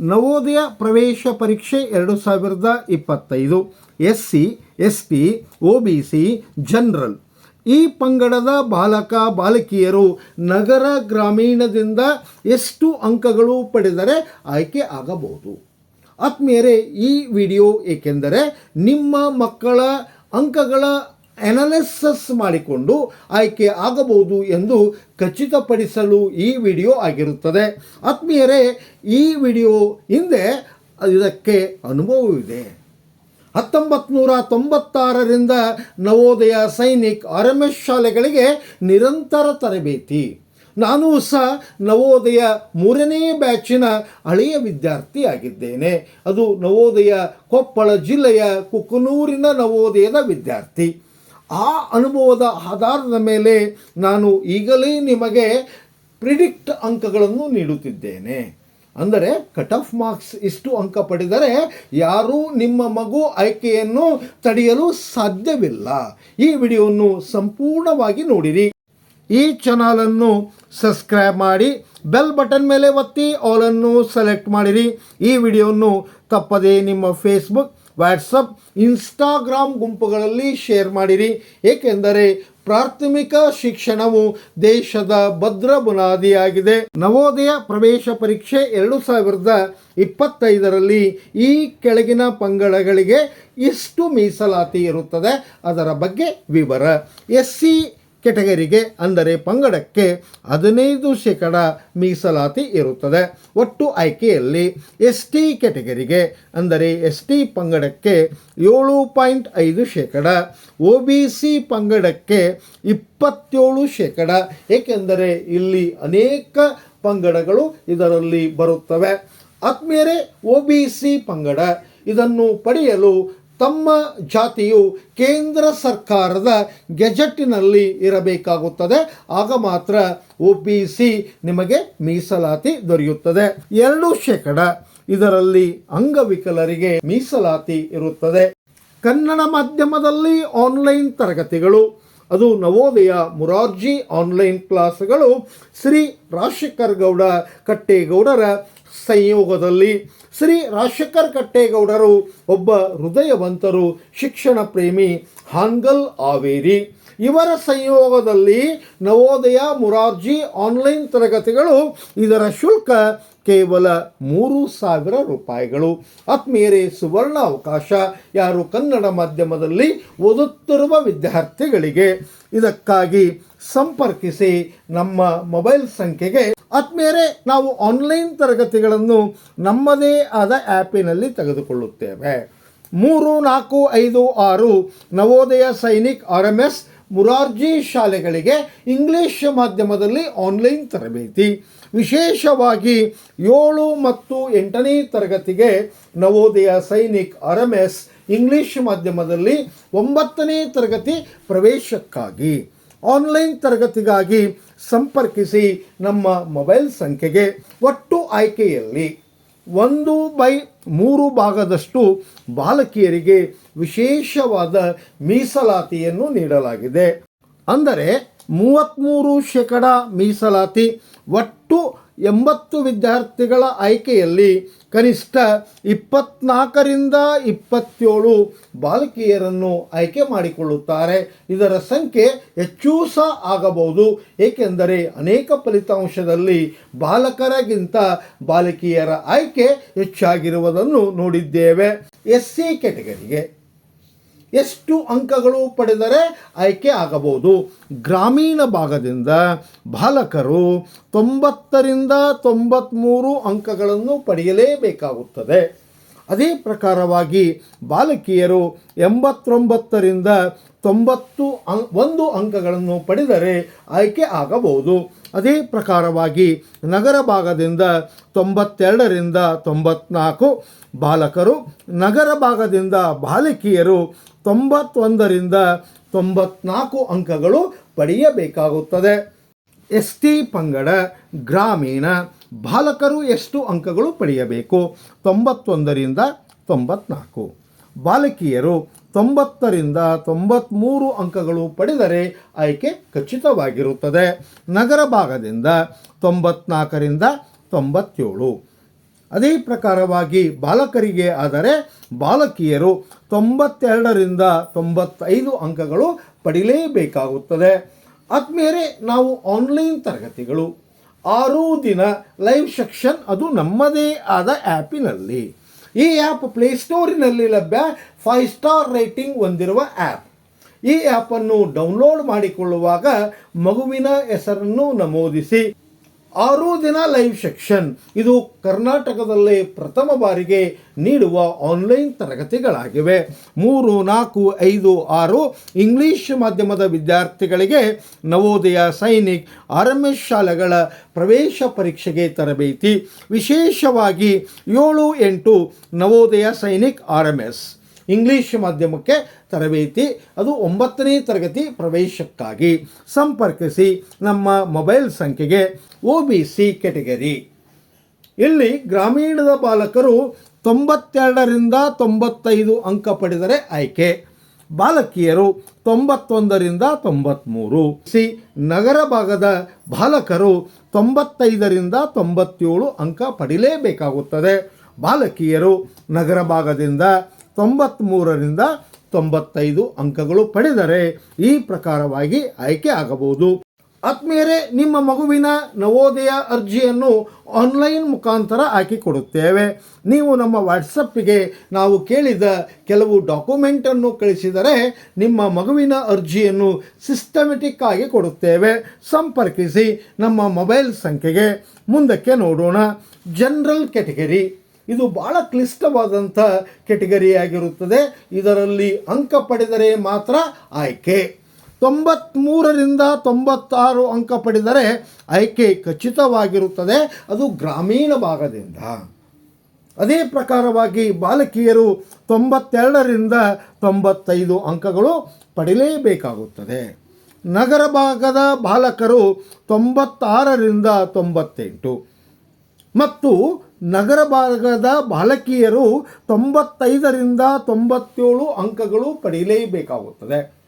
ನವೋದಯ ಪ್ರವೇಶ ಪರೀಕ್ಷೆ ಎರಡು ಸಾವಿರದ ಇಪ್ಪತ್ತೈದು. S C S T O B C general. ಈ ಪಂಗಡದ ಬಾಲಕ, ಬಾಲಕಿಯರು ನಗರ ಗ್ರಾಮೀಣದಿಂದ ಎಷ್ಟು ಅಂಕಗಳು ಪಡೆದರೆ ಆಯ್ಕೆ ಆಗಬಹುದು? ಆತ್ಮೀಯರೇ, ಈ ವಿಡಿಯೋ ಏಕೆಂದರೆ ನಿಮ್ಮ ಮಕ್ಕಳ ಅಂಕಗಳ ಅನಾಲಿಸಸ್ ಮಾಡಿಕೊಂಡು ಆಯ್ಕೆ ಆಗಬಹುದು ಎಂದು ಖಚಿತಪಡಿಸಲು ಈ ವಿಡಿಯೋ ಆಗಿರುತ್ತದೆ. ಆತ್ಮೀಯರೇ, ಈ ವಿಡಿಯೋ ಹಿಂದೆ ಇದಕ್ಕೆ ಅನುಭವವಿದೆ. ಹತ್ತೊಂಬತ್ತು ನೂರ ತೊಂಬತ್ತಾರರಿಂದ Navodaya Sainik R M S ಶಾಲೆಗಳಿಗೆ ನಿರಂತರ ತರಬೇತಿ. ನಾನು ಸಹ ನವೋದಯ ಮೂರನೇ ಬ್ಯಾಚಿನ ಹಳೆಯ ವಿದ್ಯಾರ್ಥಿಯಾಗಿದ್ದೇನೆ. ಅದು ನವೋದಯ ಕೊಪ್ಪಳ ಜಿಲ್ಲೆಯ ಕುಕನೂರಿನ ನವೋದಯದ ವಿದ್ಯಾರ್ಥಿ. ಆ ಅನುಭವದ ಆಧಾರದ ಮೇಲೆ ನಾನು ಈಗಲೇ ನಿಮಗೆ ಪ್ರಿಡಿಕ್ಟ್ ಅಂಕಗಳನ್ನು ನೀಡುತ್ತಿದ್ದೇನೆ. ಅಂದರೆ ಕಟ್ ಆಫ್ ಮಾರ್ಕ್ಸ್ ಇಷ್ಟು ಅಂಕ ಪಡೆದರೆ ಯಾರೂ ನಿಮ್ಮ ಮಗು ಆಯ್ಕೆಯನ್ನು ತಡೆಯಲು ಸಾಧ್ಯವಿಲ್ಲ. ಈ ವಿಡಿಯೋವನ್ನು ಸಂಪೂರ್ಣವಾಗಿ ನೋಡಿರಿ. ಈ ಚಾನಲನ್ನು ಸಬ್ಸ್ಕ್ರೈಬ್ ಮಾಡಿ ಬೆಲ್ ಬಟನ್ ಮೇಲೆ ಒತ್ತಿ ಆಲನ್ನು ಸೆಲೆಕ್ಟ್ ಮಾಡಿರಿ. ಈ ವಿಡಿಯೋವನ್ನು ತಪ್ಪದೇ ನಿಮ್ಮ ಫೇಸ್ಬುಕ್ ವಾಟ್ಸಪ್, ಇನ್ಸ್ಟಾಗ್ರಾಮ್ ಗುಂಪುಗಳಲ್ಲಿ ಶೇರ್ ಮಾಡಿರಿ. ಏಕೆಂದರೆ ಪ್ರಾಥಮಿಕ ಶಿಕ್ಷಣವು ದೇಶದ ಭದ್ರ ಬುನಾದಿಯಾಗಿದೆ. ನವೋದಯ ಪ್ರವೇಶ ಪರೀಕ್ಷೆ ಎರಡು ಸಾವಿರದ ಇಪ್ಪತ್ತೈದರಲ್ಲಿ ಈ ಕೆಳಗಿನ ಪಂಗಡಗಳಿಗೆ ಇಷ್ಟು ಮೀಸಲಾತಿ ಇರುತ್ತದೆ. ಅದರ ಬಗ್ಗೆ ವಿವರ. ಎಸ್ ಸಿ ಕೆಟಗರಿಗೆ ಅಂದರೆ ಪಂಗಡಕ್ಕೆ ಹದಿನೈದು ಶೇಕಡ ಮೀಸಲಾತಿ ಇರುತ್ತದೆ. ಒಟ್ಟು ಆಯ್ಕೆಯಲ್ಲಿ ಎಸ್ ಟಿ ಕೆಟಗರಿಗೆ ಅಂದರೆ ಎಸ್ ಟಿ ಪಂಗಡಕ್ಕೆ ಏಳು ಪಾಯಿಂಟ್ ಐದು ಶೇಕಡ ಒ ಬಿ ಸಿ ಪಂಗಡಕ್ಕೆ ಇಪ್ಪತ್ತೇಳು ಶೇಕಡ, ಏಕೆಂದರೆ ಇಲ್ಲಿ ಅನೇಕ ಪಂಗಡಗಳು ಇದರಲ್ಲಿ ಬರುತ್ತವೆ. ಆದ್ಮೇಲೆ ಒ ಬಿ ಸಿ ಪಂಗಡ ಇದನ್ನು ಪಡೆಯಲು ತಮ್ಮ ಜಾತಿಯು ಕೇಂದ್ರ ಸರ್ಕಾರದ ಗೆಜೆಟ್ಟಿನಲ್ಲಿ ಇರಬೇಕಾಗುತ್ತದೆ. ಆಗ ಮಾತ್ರ ಒ ಬಿ ಸಿ ನಿಮಗೆ ಮೀಸಲಾತಿ ದೊರೆಯುತ್ತದೆ. ಎರಡು ಶೇಕಡ ಇದರಲ್ಲಿ ಅಂಗವಿಕಲರಿಗೆ ಮೀಸಲಾತಿ ಇರುತ್ತದೆ. ಕನ್ನಡ ಮಾಧ್ಯಮದಲ್ಲಿ ಆನ್ಲೈನ್ ತರಗತಿಗಳು, ಅದು ನವೋದಯ ಮುರಾರ್ಜಿ ಆನ್ಲೈನ್ ಕ್ಲಾಸ್ಗಳು ಶ್ರೀ ರಾಜಶೇಖರ್ ಗೌಡ ಕಟ್ಟೇಗೌಡರ ಸಂಯೋಗದಲ್ಲಿ ಶ್ರೀ ರಾಜಶೇಖರ್ ಕಟ್ಟೇಗೌಡರು ಒಬ್ಬ ಹೃದಯವಂತರು ಶಿಕ್ಷಣ ಪ್ರೇಮಿ ಹಾಂಗಲ್ ಆವೇರಿ ಇವರ ಸಂಯೋಗದಲ್ಲಿ ನವೋದಯ, ಮುರಾರ್ಜಿ ಆನ್ಲೈನ್ ತರಗತಿಗಳು ಇದರ ಶುಲ್ಕ ಕೇವಲ ಮೂರು ಸಾವಿರ ರೂಪಾಯಿಗಳು. ಆತ್ಮೀಯರೇ, ಸುವರ್ಣ ಅವಕಾಶ. ಯಾರು ಕನ್ನಡ ಮಾಧ್ಯಮದಲ್ಲಿ ಓದುತ್ತಿರುವ ವಿದ್ಯಾರ್ಥಿಗಳಿಗೆ ಇದಕ್ಕಾಗಿ ಸಂಪರ್ಕಿಸಿ ನಮ್ಮ ಮೊಬೈಲ್ ಸಂಖ್ಯೆಗೆ. ಆತ್ಮೀಯರೇ, ನಾವು ಆನ್ಲೈನ್ ತರಗತಿಗಳನ್ನು ನಮ್ಮದೇ ಆದ ಆ್ಯಪಿನಲ್ಲಿ ತೆಗೆದುಕೊಳ್ಳುತ್ತೇವೆ. ಮೂರು ನಾಲ್ಕು ಐದು ಆರು Navodaya Sainik R M S Morarji ಶಾಲೆಗಳಿಗೆ ಇಂಗ್ಲಿಷ್ ಮಾಧ್ಯಮದಲ್ಲಿ ಆನ್ಲೈನ್ ತರಬೇತಿ. ವಿಶೇಷವಾಗಿ ಏಳು ಮತ್ತು ಎಂಟನೇ ತರಗತಿಗೆ Navodaya Sainik R M S English ಮಾಧ್ಯಮದಲ್ಲಿ ಒಂಬತ್ತನೇ ತರಗತಿ ಪ್ರವೇಶಕ್ಕಾಗಿ. ಆನ್ಲೈನ್ ತರಗತಿಗಾಗಿ ಸಂಪರ್ಕಿಸಿ ನಮ್ಮ ಮೊಬೈಲ್ ಸಂಖ್ಯೆಗೆ ಒಟ್ಟು ಆಯ್ಕೆಯಲ್ಲಿ ಒಂದು ಬೈ ಮೂರು ಭಾಗದಷ್ಟು ಬಾಲಕಿಯರಿಗೆ ವಿಶೇಷವಾದ ಮೀಸಲಾತಿಯನ್ನು ನೀಡಲಾಗಿದೆ. ಅಂದರೆ ಮೂವತ್ತ್ಮೂರು ಶೇಕಡ ಮೀಸಲಾತಿ ಒಟ್ಟು ಎಂಬತ್ತು ವಿದ್ಯಾರ್ಥಿಗಳ ಆಯ್ಕೆಯಲ್ಲಿ ಕನಿಷ್ಠ ಇಪ್ಪತ್ನಾಲ್ಕರಿಂದ ಇಪ್ಪತ್ತೇಳು ಬಾಲಕಿಯರನ್ನು ಆಯ್ಕೆ ಮಾಡಿಕೊಳ್ಳುತ್ತಾರೆ. ಇದರ ಸಂಖ್ಯೆ ಹೆಚ್ಚೂ ಸಹ ಆಗಬಹುದು. ಏಕೆಂದರೆ ಅನೇಕ ಫಲಿತಾಂಶದಲ್ಲಿ ಬಾಲಕರಿಗಿಂತ ಬಾಲಕಿಯರ ಆಯ್ಕೆ ಹೆಚ್ಚಾಗಿರುವುದನ್ನು ನೋಡಿದ್ದೇವೆ. ಎಸ್ ಸಿ ಕೆಟಗರಿಗೆ ಎಷ್ಟು ಅಂಕಗಳು ಪಡೆದರೆ ಆಯ್ಕೆ ಆಗಬಹುದು? ಗ್ರಾಮೀಣ ಭಾಗದಿಂದ ಬಾಲಕರು ತೊಂಬತ್ತರಿಂದ ತೊಂಬತ್ತ್ಮೂರು ಅಂಕಗಳನ್ನು ಪಡೆಯಲೇಬೇಕಾಗುತ್ತದೆ. ಅದೇ ಪ್ರಕಾರವಾಗಿ ಬಾಲಕಿಯರು ಎಂಬತ್ತೊಂಬತ್ತರಿಂದ ತೊಂಬತ್ತು ಅಂ ಒಂದು ಅಂಕಗಳನ್ನು ಪಡೆದರೆ ಆಯ್ಕೆ ಆಗಬಹುದು. ಅದೇ ಪ್ರಕಾರವಾಗಿ ನಗರ ಭಾಗದಿಂದ ತೊಂಬತ್ತೆರಡರಿಂದ ತೊಂಬತ್ನಾಲ್ಕು ಬಾಲಕರು, ನಗರ ಭಾಗದಿಂದ ಬಾಲಕಿಯರು ತೊಂಬತ್ತೊಂದರಿಂದ ತೊಂಬತ್ನಾಲ್ಕು ಅಂಕಗಳು ಪಡೆಯಬೇಕಾಗುತ್ತದೆ. ಎಸ್ ಟಿ ಪಂಗಡ ಗ್ರಾಮೀಣ ಬಾಲಕರು ಎಷ್ಟು ಅಂಕಗಳು ಪಡೆಯಬೇಕು? ತೊಂಬತ್ತೊಂದರಿಂದ ತೊಂಬತ್ನಾಲ್ಕು. ಬಾಲಕಿಯರು ತೊಂಬತ್ತರಿಂದ ತೊಂಬತ್ತ್ಮೂರು ಅಂಕಗಳು ಪಡೆದರೆ ಆಯ್ಕೆ ಖಚಿತವಾಗಿರುತ್ತದೆ. ನಗರ ಭಾಗದಿಂದ ತೊಂಬತ್ನಾಲ್ಕರಿಂದ ತೊಂಬತ್ತೇಳು. ಅದೇ ಪ್ರಕಾರವಾಗಿ ಬಾಲಕರಿಗೆ ಆದರೆ ಬಾಲಕಿಯರು ತೊಂಬತ್ತೆರಡರಿಂದ ತೊಂಬತ್ತೈದು ಅಂಕಗಳು ಪಡಿಲೇಬೇಕಾಗುತ್ತದೆ. ಆದ್ಮೇಲೆ ನಾವು ಆನ್ಲೈನ್ ತರಗತಿಗಳು. ಆರು ದಿನ ಲೈವ್ ಸೆಕ್ಷನ್ ಅದು ನಮ್ಮದೇ ಆದ ಆ್ಯಪಿನಲ್ಲಿ. ಈ ಆ್ಯಪ್ ಪ್ಲೇಸ್ಟೋರಿನಲ್ಲಿ ಲಭ್ಯ ಫೈವ್ ಸ್ಟಾರ್ ರೇಟಿಂಗ್ ಹೊಂದಿರುವ ಆ್ಯಪ್ ಈ ಆ್ಯಪನ್ನು ಡೌನ್ಲೋಡ್ ಮಾಡಿಕೊಳ್ಳುವಾಗ ಮಗುವಿನ ಹೆಸರನ್ನು ನಮೂದಿಸಿ. ಆರು ದಿನ ಲೈವ್ ಸೆಕ್ಷನ್ ಇದು ಕರ್ನಾಟಕದಲ್ಲೇ ಪ್ರಥಮ ಬಾರಿಗೆ ನೀಡುವ ಆನ್ಲೈನ್ ತರಗತಿಗಳಾಗಿವೆ. ಮೂರು, ನಾಲ್ಕು, ಐದು, ಆರು ಇಂಗ್ಲಿಷ್ ಮಾಧ್ಯಮದ ವಿದ್ಯಾರ್ಥಿಗಳಿಗೆ ನವೋದಯ ಸೈನಿಕ್, ಆರ್ ಶಾಲೆಗಳ ಪ್ರವೇಶ ಪರೀಕ್ಷೆಗೆ ತರಬೇತಿ. ವಿಶೇಷವಾಗಿ ಏಳು ಎಂಟು Navodaya Sainik, R M S. English ಮಾಧ್ಯಮಕ್ಕೆ ತರಬೇತಿ, ಅದು ಒಂಬತ್ತನೇ ತರಗತಿ ಪ್ರವೇಶಕ್ಕಾಗಿ. ಸಂಪರ್ಕಿಸಿ ನಮ್ಮ ಮೊಬೈಲ್ ಸಂಖ್ಯೆಗೆ ಒ ಬಿ ಸಿ ಕೆಟಗರಿ ಇಲ್ಲಿ ಗ್ರಾಮೀಣದ ಬಾಲಕರು ತೊಂಬತ್ತೆರಡರಿಂದ ತೊಂಬತ್ತೈದು ಅಂಕ ಪಡೆದರೆ ಆಯ್ಕೆ. ಬಾಲಕಿಯರು ತೊಂಬತ್ತೊಂದರಿಂದ ತೊಂಬತ್ತ್ಮೂರು ಸಿ, ನಗರ ಭಾಗದ ಬಾಲಕರು ತೊಂಬತ್ತೈದರಿಂದ ತೊಂಬತ್ತೇಳು ಅಂಕ ಪಡಿಲೇಬೇಕಾಗುತ್ತದೆ. ಬಾಲಕಿಯರು ನಗರ ಭಾಗದಿಂದ ತೊಂಬತ್ತ್ಮೂರರಿಂದ ತೊಂಬತ್ತೈದು ಅಂಕಗಳು ಪಡೆದರೆ ಈ ಪ್ರಕಾರವಾಗಿ ಆಯ್ಕೆ ಆಗಬಹುದು. ಆತ್ಮೀಯರೇ, ನಿಮ್ಮ ಮಗುವಿನ ನವೋದಯ ಅರ್ಜಿಯನ್ನು ಆನ್ಲೈನ್ ಮುಖಾಂತರ ಹಾಕಿಕೊಡುತ್ತೇವೆ. ನೀವು ನಮ್ಮ ವಾಟ್ಸಪ್ಗೆ ನಾವು ಕೇಳಿದ ಕೆಲವು ಡಾಕ್ಯುಮೆಂಟನ್ನು ಕಳಿಸಿದರೆ ನಿಮ್ಮ ಮಗುವಿನ ಅರ್ಜಿಯನ್ನು ಸಿಸ್ಟಮೆಟಿಕ್ ಆಗಿ ಕೊಡುತ್ತೇವೆ. ಸಂಪರ್ಕಿಸಿ ನಮ್ಮ ಮೊಬೈಲ್ ಸಂಖ್ಯೆಗೆ. ಮುಂದಕ್ಕೆ ನೋಡೋಣ. ಜನರಲ್ ಕೆಟಗರಿ ಇದು ಬಹಳ ಕ್ಲಿಷ್ಟವಾದಂಥ ಕೆಟಗರಿಯಾಗಿರುತ್ತದೆ ಇದರಲ್ಲಿ ಅಂಕ ಪಡೆದರೆ ಮಾತ್ರ ಆಯ್ಕೆ. ತೊಂಬತ್ತ್ಮೂರರಿಂದ ತೊಂಬತ್ತಾರು ಅಂಕ ಪಡೆದರೆ ಆಯ್ಕೆ ಖಚಿತವಾಗಿರುತ್ತದೆ. ಅದು ಗ್ರಾಮೀಣ ಭಾಗದಿಂದ. ಅದೇ ಪ್ರಕಾರವಾಗಿ ಬಾಲಕಿಯರು ತೊಂಬತ್ತೆರಡರಿಂದ ತೊಂಬತ್ತೈದು ಅಂಕಗಳು ಪಡೆಯಲೇಬೇಕಾಗುತ್ತದೆ. ನಗರ ಭಾಗದ ಬಾಲಕರು ತೊಂಬತ್ತಾರರಿಂದ ತೊಂಬತ್ತೆಂಟು. ಮತ್ತು ನಗರ ಭಾಗದ ಬಾಲಕಿಯರು ತೊಂಬತ್ತೈದರಿಂದ ತೊಂಬತ್ತೇಳು ಅಂಕಗಳು ಪಡೆಯಲೇಬೇಕಾಗುತ್ತದೆ.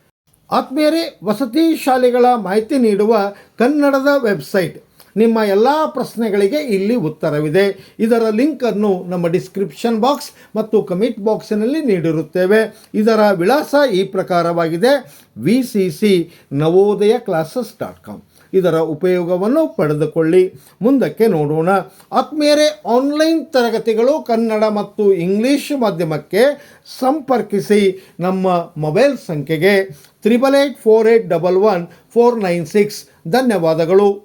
ಆತ್ಮೇರೆ ವಸತಿ ಶಾಲೆಗಳ ಮಾಹಿತಿ ನೀಡುವ ಕನ್ನಡದ ವೆಬ್ಸೈಟ್. ನಿಮ್ಮ ಎಲ್ಲ ಪ್ರಶ್ನೆಗಳಿಗೆ ಇಲ್ಲಿ ಉತ್ತರವಿದೆ. ಇದರ ಲಿಂಕನ್ನು ನಮ್ಮ ಡಿಸ್ಕ್ರಿಪ್ಷನ್ ಬಾಕ್ಸ್ ಮತ್ತು ಕಮೆಂಟ್ ಬಾಕ್ಸಿನಲ್ಲಿ ನೀಡಿರುತ್ತೇವೆ. ಇದರ ವಿಳಾಸ ಈ ಪ್ರಕಾರವಾಗಿದೆ. V C C Navodaya classes dot com. ಇದರ ಉಪಯೋಗವನ್ನು ಪಡೆದುಕೊಳ್ಳಿ. ಮುಂದಕ್ಕೆ ನೋಡೋಣ. ಆತ್ಮೇರೆ ಆನ್ಲೈನ್ ತರಗತಿಗಳು ಕನ್ನಡ ಮತ್ತು ಇಂಗ್ಲೀಷ್ ಮಾಧ್ಯಮಕ್ಕೆ ಸಂಪರ್ಕಿಸಿ ನಮ್ಮ ಮೊಬೈಲ್ ಸಂಖ್ಯೆಗೆ triple eight four eight double one four nine six. ಧನ್ಯವಾದಗಳು.